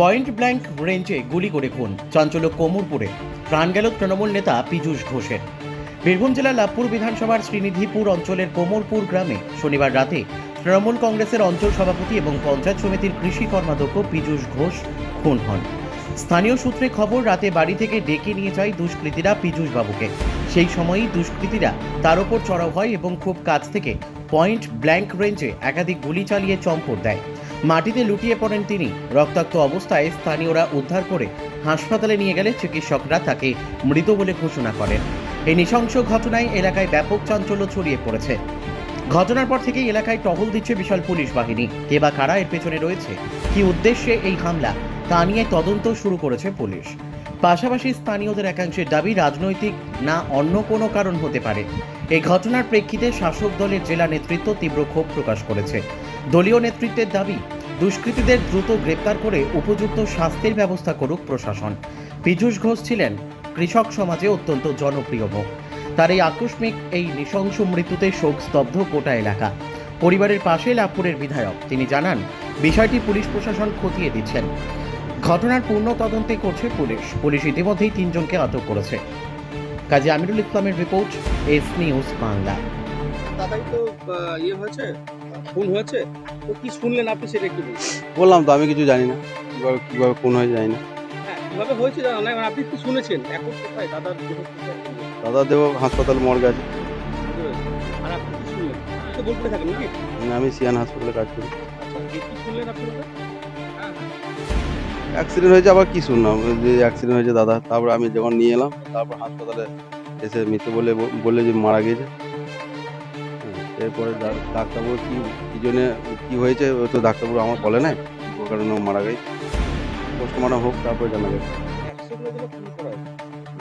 Point blank রেঞ্জে গুলি করে খুন। চাঞ্চল্য কোমরপুরে। প্রাণ গেল তৃণমূল নেতা পীযূষ ঘোষের। বীরভূম জেলার লাভপুর বিধানসভার শ্রীনিধিপুর অঞ্চলের কোমরপুর গ্রামে শনিবার রাতে তৃণমূল কংগ্রেসের অঞ্চল সভাপতি এবং পঞ্চায়েত সমিতির কৃষি কর্মাধ্যক্ষ পীযূষ ঘোষ খুন হন। স্থানীয় সূত্রে খবর, রাতে বাড়ি থেকে ডেকে নিয়ে যায় দুষ্কৃতীরা বাবুকে সেই সময়ই দুষ্কৃতীরা তার ওপর চড়াও হয় এবং খুব কাছ থেকে পয়েন্ট ব্ল্যাঙ্ক রেঞ্জে একাধিক গুলি চালিয়ে চম্পট দেয়। মাটিতে লুটিয়ে পড়েন তিনি। রক্তাক্ত অবস্থায় স্থানীয়রা উদ্ধার করে হাসপাতালে নিয়ে গেলে চিকিৎসকরা তাকে মৃত বলে ঘোষণা করেন। এই নৃশংস ঘটনায় এলাকায় ব্যাপক চাঞ্চল্য ছড়িয়ে পড়েছে। ঘটনার পর থেকেই এলাকায় টহল দিচ্ছে বিশাল পুলিশ বাহিনী। কে বা কারা এর পেছনে রয়েছে? কি উদ্দেশ্যে এই হামলা? তা নিয়ে তদন্ত শুরু করেছে পুলিশ। পাশাপাশি স্থানীয়দের একাংশের দাবি রাজনৈতিক না অন্য কোনো কারণ হতে পারে। এই ঘটনার প্রেক্ষিতে শাসক দলের জেলা নেতৃত্ব তীব্র ক্ষোভ প্রকাশ করেছে। দলীয় নেতৃত্বের দাবি, দুষ্কৃতীদের দ্রুত গ্রেপ্তার করে উপযুক্ত শাস্তির ব্যবস্থা করুক প্রশাসন। পীযূষ ঘোষ ছিলেন কৃষক সমাজে অত্যন্ত জনপ্রিয় মুখ। তার এই আকস্মিক এই নৃশংস মৃত্যুতে শোক স্তব্ধ গোটা এলাকা। পরিবারের পাশে লাভপুরের বিধায়ক, তিনি জানান, বিষয়টি পুলিশ প্রশাসন খতিয়ে দিচ্ছেন ঘটনার পূর্ণ তদন্তে করছে পুলিশ। পুলিশ ইতিমধ্যেই তিনজনকে আটক করেছে। কাজী আমিরুল ইসলামের রিপোর্ট, এস নিউজ বাংলা। তো ইয়ে হয়েছে? খুন হয়েছে? তো কি শুনলেন আপনি সেটা একটু বললাম তো আমি কিছু জানি না। কীভাবে কীভাবে কোন হয়ে জানি না। হ্যাঁ কীভাবে হয়েছে জানা নাই আপনি কি শুনেছেন? এখন কোথায়? দাদার দেহ দাদা দেব হাসপাতাল মর্গে আছে। আর আপনি কি শুনলেন? তো বোলপুরে থাকেন নাকি? মানে আমি সিয়ান হাসপাতালে কাজ করি। আচ্ছা কি শুনলেন আপনি হ্যাঁ হ্যাঁ। অ্যাক্সিডেন্ট হয়েছে আবার কি শুনলাম? যে অ্যাক্সিডেন্ট হয়েছে দাদা তারপর আমি যখন নিয়ে এলাম তারপর হাসপাতালে এসে মৃত বলে বললে যে মারা গিয়েছে। এরপরে ডাক্তারবাবু কি কি জন্যে কি হয়েছে ও তো ডাক্তারবাবু আমার বলে নাই ওর কারণে মারা গেছে। পোস্টমর্টম হোক তারপরে জানা যাবে। হয়েছে।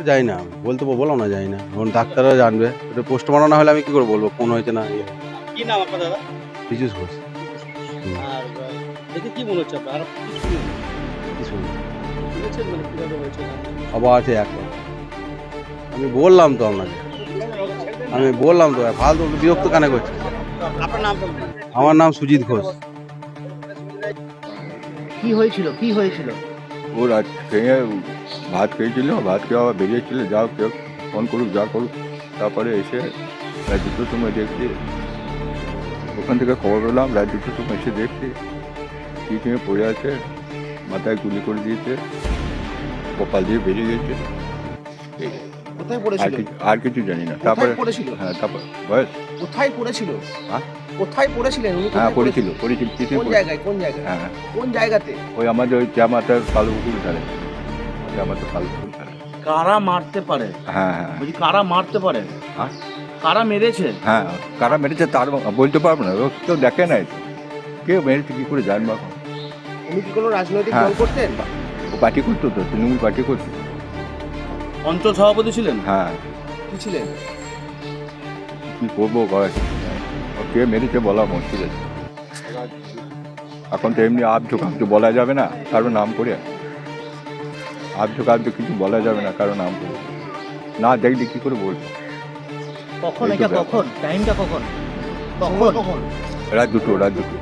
যাই না বলতে বলো না যাই না। এখন ডাক্তাররা জানবে। ওটা পোস্টমর্টম না হলে আমি কি করে বলব কোন হয়েছে না ইয়ে। কি নাম আপনার দাদা? ঘোষ। আর দেখে কি মনে হচ্ছে আপনার আর কি কি মানে আছে আমি বললাম তো আপনাকে। আমি বললাম তো ফালতু বিরক্ত কানে করছে আপনার আমার নাম সুজিত ঘোষ। কি হয়েছিল? কি হয়েছিল? ও রাত খেয়ে ভাত খেয়েছিল ভাত খেয়ে আবার বেরিয়েছিল যা কেউ ফোন করুক যা করুক। তারপরে এসে রাত দুটোর সময় দেখছি ওখান থেকে খবর পেলাম রাত দুটোর সময় এসে দেখছি পিঠে পড়ে আছে মাথায় গুলি করে দিয়েছে কপাল দিয়ে বেরিয়ে গেছে। আর কিছু আর কিছু জানি না। তারপরে হ্যাঁ তারপর বয়স? কোথায় পড়েছিল? হ্যাঁ? কোথায় পড়েছিলেন? উনি হ্যাঁ পড়েছিল পড়েছিল কোন জায়গায় কোন জায়গায়? হ্যাঁ। কোন জায়গাতে? ওই আমাদের ওই জামাতার কালো পুকুর ধারে। জামাতার কালো পুকুর ধারে। কারা মারতে পারে? হ্যাঁ হ্যাঁ। বলছি কারা মারতে পারে? হ্যাঁ? কারা মেরেছে? হ্যাঁ কারা মেরেছে তার বলতে পারব না। ও কেউ দেখে নাই তো। কে মেরেছে কি করে জানব এখন? উনি কি কোনো রাজনৈতিক হ্যাঁ। দল করতেন? ও পার্টি করতো তো তৃণমূল পার্টি করতো। অঞ্চল সভাপতি ছিলেন? হ্যাঁ। কি ছিলেন? কি করব করা ও কে মেরেছে বলা মুশকিল আছে। এখন তো এমনি আপ ঝোঁক তো বলা যাবে না কারও নাম করে আপ ঝোঁক আপ কিছু বলা যাবে না কারও নাম করে। না দেখলে কি করে বলব? কখন এটা। কখন? টাইমটা কখন? কখন? কখন রাত দুটো রাত দুটো।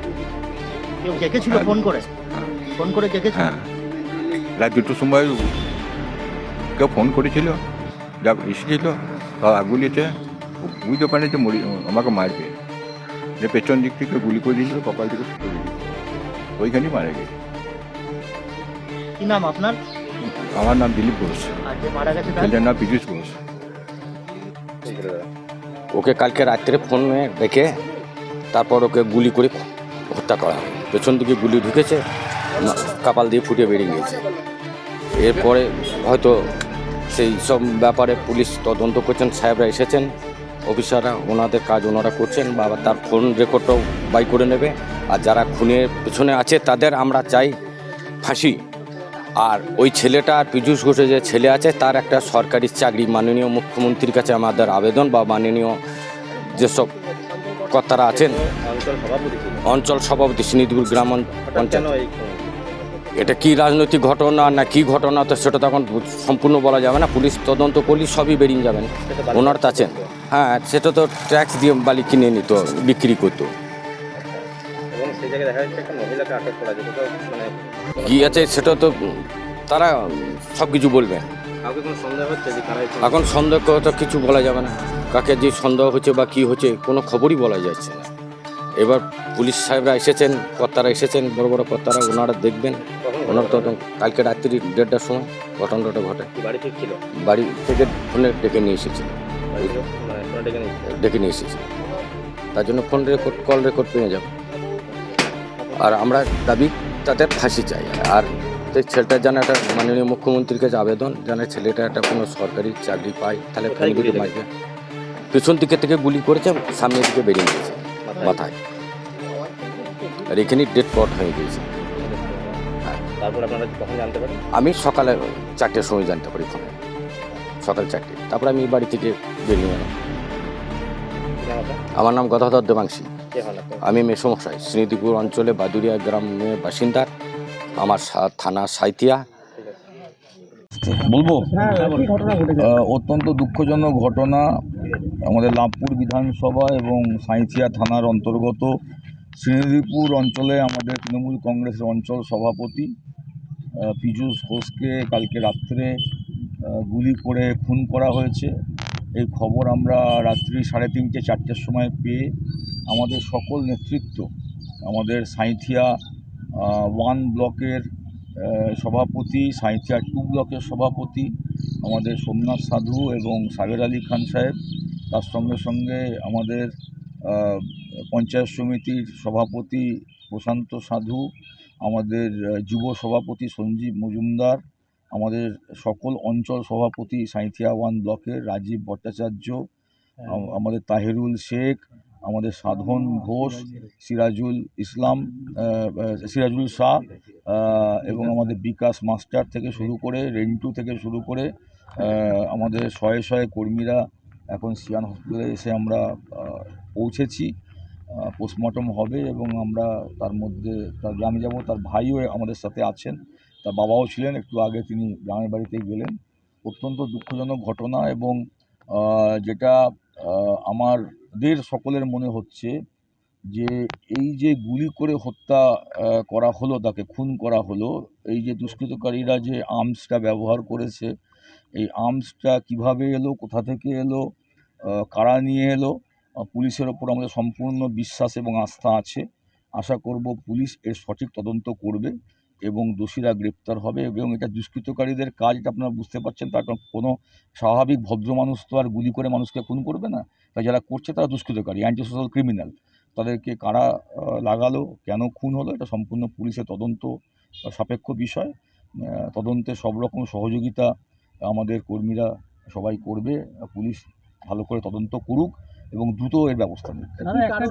কেউ ডেকেছিল হ্যাঁ। ফোন করে। ফোন করে ডেকেছিল? হ্যাঁ। রাত দুটোর সময় কেউ ফোন করেছিল? যা এসেছিল তা গুলিতে ও বুঝতে পারে যে মরি আমাকে মারবে। যে পেছন দিক থেকে গুলি করে দিয়েছিল কপাল থেকে ফুটো দিয়েছিল ওইখানেই মারা গেছে। কি নাম আপনার? আমার নাম দিলীপ ঘোষ। মারা গেছে ছেলের নাম পীযুষ ঘোষ। ওকে কালকে রাত্রে ফোনে রেখে তারপর ওকে গুলি করে হত্যা করা হয়। পেছন দিকে গুলি ঢুকেছে না- কপাল দিয়ে ফুটে বেরিয়ে গিয়েছে এরপরে হয়তো সেই সব ব্যাপারে পুলিশ তদন্ত করছেন সাহেবরা এসেছেন। অফিসাররা ওনাদের কাজ ওনারা করছেন বা তার ফোন রেকর্ডটাও বাই করে নেবে। আর যারা খুনের পেছনে আছে তাদের আমরা চাই ফাঁসি। আর ওই ছেলেটা আর পীযূষ ঘোষে যে ছেলে আছে তার একটা সরকারি চাকরি। মাননীয় মুখ্যমন্ত্রীর কাছে আমাদের আবেদন বা মাননীয় যেসব কর্তারা আছেন অঞ্চল সভাপতি শ্রীনিধিপুর গ্রাম পঞ্চায়েত? এটা কি রাজনৈতিক ঘটনা না কি ঘটনা তো সেটা তখন সম্পূর্ণ বলা যাবে না। পুলিশ তদন্ত করলে সবই বেরিয়ে যাবেন ওনার তো আছেন। হ্যাঁ সেটা তো ট্যাক্স দিয়ে বালি কিনে নিত বিক্রি করতো। কোথাও মানে সেটা তো তারা সব কিছু বলবে এখন সন্দেহ তো কিছু বলা যাবে না। কাকে যে সন্দেহ হচ্ছে বা কি হচ্ছে কোনো খবরই বলা যাচ্ছে না। এবার পুলিশ সাহেবরা এসেছেন কর্তারা এসেছেন বড় বড় কর্তারা ওনারা দেখবেন। ওনারা তো কালকে রাত্রি দেড়টার সময় ঘটনাটা ঘটে। বাড়ি ঠিক ছিল বাড়ি থেকে ফোনে ডেকে নিয়ে ফোনে ডেকে নিয়ে এসেছি। তার জন্য ফোন রেকর্ড কল রেকর্ড পেয়ে যাব। আর আমরা দাবি তাতে ফাঁসি চাই। আর সেই ছেলেটা যেন একটা মাননীয় মুখ্যমন্ত্রীর কাছে আবেদন যেন ছেলেটা একটা কোনো সরকারি চাকরি পায় তাহলে ফ্যামিলিতে বাঁচবে পেছন দিকে থেকে গুলি করেছে সামনের দিকে বেরিয়ে গিয়েছে। মাথায়? আর এখানেই ডেড স্পট হয়ে গিয়েছে। তারপর আপনারা কখন জানতে পারেন? আমি সকালে চারটের সময় জানতে পারি ফোনে সকাল চারটে। তারপরে আমি বাড়ি থেকে বেরিয়ে এলাম আপনার? আমার নাম গদাধর দেবাংশী। আমি মেসমশাই শ্রীদিপুর অঞ্চলে বাদুরিয়া গ্রামের বাসিন্দা। আমার সা- থানা সাইতিয়া বলব? অত্যন্ত দুঃখজনক ঘটনা। আমাদের লাভপুর বিধানসভা এবং সাঁইথিয়া থানার অন্তর্গত শ্রীনিধিপুর অঞ্চলে আমাদের তৃণমূল কংগ্রেসের অঞ্চল সভাপতি পীযূষ ঘোষকে কালকে রাত্রে গুলি করে খুন করা হয়েছে। এই খবর আমরা রাত্রি সাড়ে তিনটে, চারটের সময় পেয়ে আমাদের সকল নেতৃত্ব, আমাদের সাঁইথিয়া ওয়ান ব্লকের সভাপতি, সাঁইথিয়া টু ব্লকের সভাপতি আমাদের সোমনাথ সাধু এবং সাগের আলী খান সাহেব। তার সঙ্গে সঙ্গে আমাদের পঞ্চায়েত সমিতির সভাপতি প্রশান্ত সাধু, আমাদের যুব সভাপতি সঞ্জীব মজুমদার আমাদের সকল অঞ্চল সভাপতি সাঁইথিয়া ওয়ান ব্লকের রাজীব ভট্টাচার্য আমাদের তাহেরুল শেখ আমাদের সাধন ঘোষ সিরাজুল। ইসলাম সিরাজুল শাহ এবং আমাদের বিকাশ মাস্টার থেকে শুরু করে রেন্টু থেকে শুরু করে আমাদের শয়ে শয়ে কর্মীরা এখন সিয়ান হসপিটালে এসে আমরা পৌঁছেছি পোস্টমর্টম হবে এবং আমরা তার মধ্যে তার গ্রামে যাব তার ভাইও আমাদের সাথে আছেন। তার বাবাও ছিলেন, একটু আগে তিনি গ্রামের বাড়িতে গেলেন। অত্যন্ত দুঃখজনক ঘটনা এবং যেটা আমাদের সকলের মনে হচ্ছে যে, এই যে গুলি করে হত্যা করা হলো, তাকে খুন করা হলো, এই যে দুষ্কৃতকারীরা যে আর্মসটা ব্যবহার করেছে, এই আর্মসটা কীভাবে এলো, কোথা থেকে এলো কারা নিয়ে এলো পুলিশের ওপর আমাদের সম্পূর্ণ বিশ্বাস এবং আস্থা আছে। আশা করব পুলিশ এর সঠিক তদন্ত করবে। এবং দোষীরা গ্রেপ্তার হবে এবং এটা দুষ্কৃতকারীদের কাজ, এটা আপনারা বুঝতে পারছেন, তার কারণ কোনো স্বাভাবিক ভদ্র মানুষ তো আর গুলি করে মানুষকে খুন করবে না। তাই যারা করছে তারা দুষ্কৃতকারী অ্যান্টি সোশ্যাল ক্রিমিনাল তাদেরকে কারা লাগালো, কেন খুন হলো, এটা সম্পূর্ণ পুলিশের তদন্ত সাপেক্ষ বিষয়। তদন্তে সব রকম সহযোগিতা আমাদের কর্মীরা সবাই করবে। পুলিশ ভালো করে তদন্ত করুক। এবং দ্রুত এর ব্যবস্থা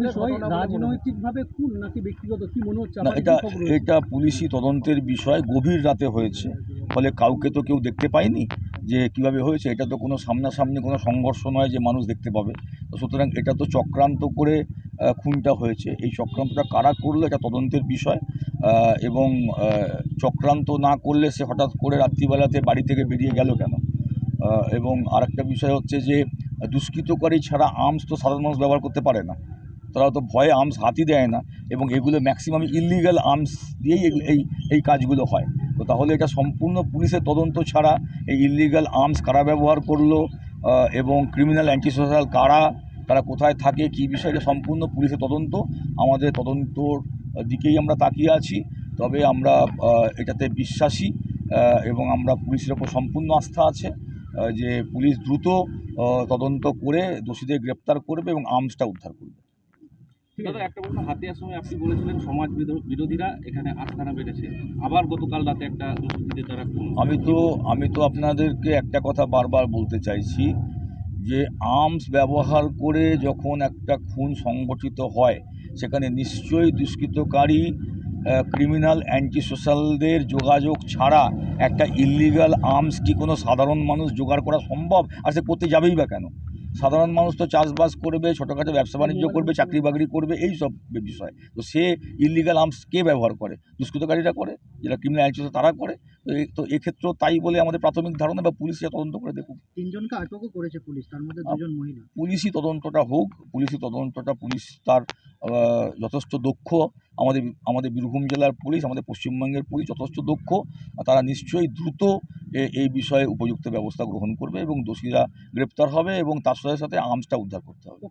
বিষয় রাজনৈতিকভাবে খুন নাকি ব্যক্তিগত? কি মনে হচ্ছে? না এটা? এটা পুলিশি তদন্তের বিষয় গভীর রাতে হয়েছে। ফলে কাউকে তো কেউ দেখতে পায়নি যে কীভাবে হয়েছে। এটা তো কোনো সামনাসামনি কোনো সংঘর্ষ নয় যে মানুষ দেখতে পাবে। তো সুতরাং এটা তো চক্রান্ত করে খুনটা হয়েছে। এই চক্রান্তটা কারা করল এটা তদন্তের বিষয় এবং চক্রান্ত না করলে সে হঠাৎ করে রাত্রিবেলাতে বাড়ি থেকে বেরিয়ে গেল কেন? এবং আরেকটা বিষয় হচ্ছে যে দুষ্কৃতকারী ছাড়া আর্মস তো সাধারণ মানুষ ব্যবহার করতে পারে না। তারা তো ভয়ে আর্মস হাতি দেয় না এবং এগুলো ম্যাক্সিমাম ইলিগাল আর্মস দিয়েই এই এই কাজগুলো হয়। তো তাহলে এটা সম্পূর্ণ পুলিশের তদন্ত ছাড়া এই ইলিগাল আর্মস কারা ব্যবহার করল এবং ক্রিমিনাল অ্যান্টি সোশ্যাল কারা, তারা কোথায় থাকে, কী বিষয়, এটা সম্পূর্ণ পুলিশের তদন্ত। আমাদের তদন্তর দিকেই আমরা তাকিয়ে আছি। তবে আমরা এটাতে বিশ্বাসী এবং আমরা পুলিশের ওপর সম্পূর্ণ আস্থা আছে যে পুলিশ দ্রুত তদন্ত করে দোষীদের গ্রেপ্তার করবে এবং আর্মসটা উদ্ধার করবে। দাদা একটা হাতিয়ার সময় আপনি বলেছিলেন সমাজ বিরো- বিরোধীরা এখানে বেড়েছে। আবার গতকাল রাতে একটা দুষ্কৃতীদের দ্বারা আমি তো আমি তো আপনাদেরকে একটা কথা বারবার বলতে চাইছি যে আর্মস ব্যবহার করে যখন একটা খুন সংগঠিত হয় সেখানে নিশ্চয়ই দুষ্কৃতকারী ক্রিমিনাল অ্যান্টি সোশ্যালদের যোগাযোগ ছাড়া একটা ইলিগাল আর্মস কি কোনো সাধারণ মানুষ জোগাড় করা সম্ভব? আর সে করতে যাবেই বা কেন? সাধারণ মানুষ তো চাষবাস করবে ছোটোখাটো ব্যবসা বাণিজ্য করবে চাকরি বাকরি করবে এই সব বিষয়। তো সে ইলিগাল আর্মস কে ব্যবহার করে? দুষ্কৃতকারীরা করে? যেটা ক্রিমিনাল অ্যান্টি সোশ্যাল তারা করে? তো এই- তো এক্ষেত্রেও তাই বলে আমাদের প্রাথমিক ধারণা বা পুলিশ তদন্ত করে দেখুক। তিনজনকে আটকও করেছে পুলিশ তার মধ্যে দুজন মহিলা। পুলিশি তদন্তটা হোক পুলিশি তদন্তটা পুলিশ তার যথেষ্ট দক্ষ। আমাদের আমাদের বীরভূম জেলার পুলিশ, আমাদের পশ্চিমবঙ্গের পুলিশ যথেষ্ট দক্ষ। তারা নিশ্চয়ই দ্রুত এই বিষয়ে উপযুক্ত ব্যবস্থা গ্রহণ করবে এবং দোষীরা গ্রেপ্তার হবে এবং তার সাথে সাথে আর্মসটা উদ্ধার করতে হবে।